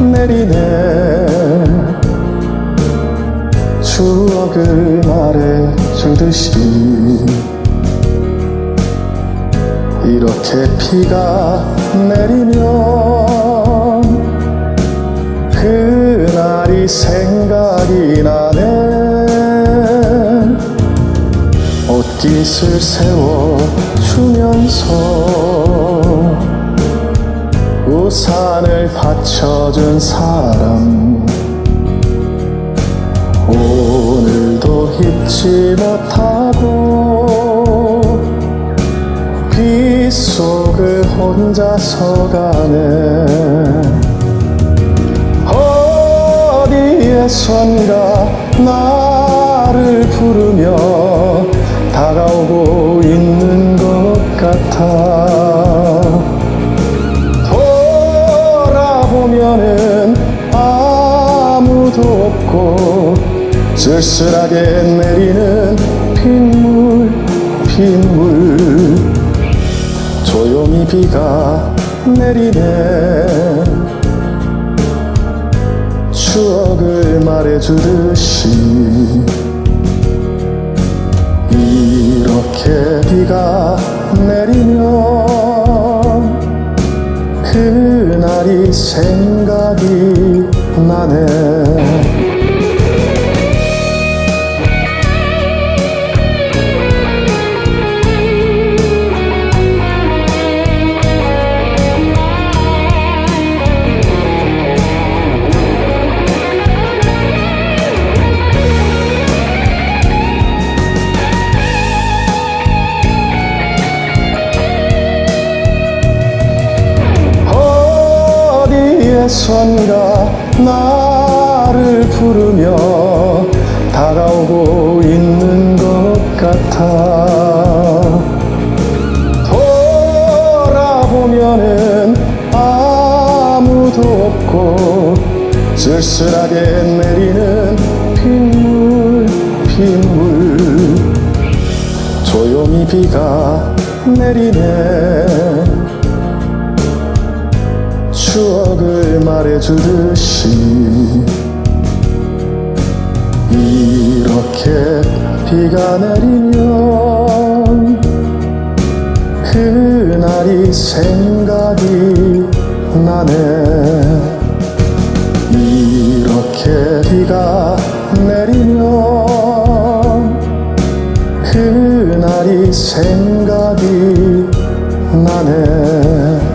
내리네. 추억을 말해주듯이 이렇게 비가 내리면 그날이 생각이 나네. 옷깃을 세워주면서 받쳐준 사람. 오늘도 잊지 못하고 빗속을 혼자서 가네. 어디에선가 나를 부르며 다가오고 있는 것 같아 돌아보면은 아무도 없고 쓸쓸하게 내리는 빗물 빗물. 조용히 비가 내리네. 추억을 말해주듯이 이렇게 비가 내리면 그날이 생각이 나네 어디에선가 나를 부르며 다가오고 있는 것 같아. 돌아보면은 아무도 없고 쓸쓸하게 내리는 빗물 빗물. 조용히 비가 내리네 추억을 말해주듯이 이렇게 비가 내리면 그날이 생각이 나네. 이렇게 비가 내리면 그날이 생각이 나네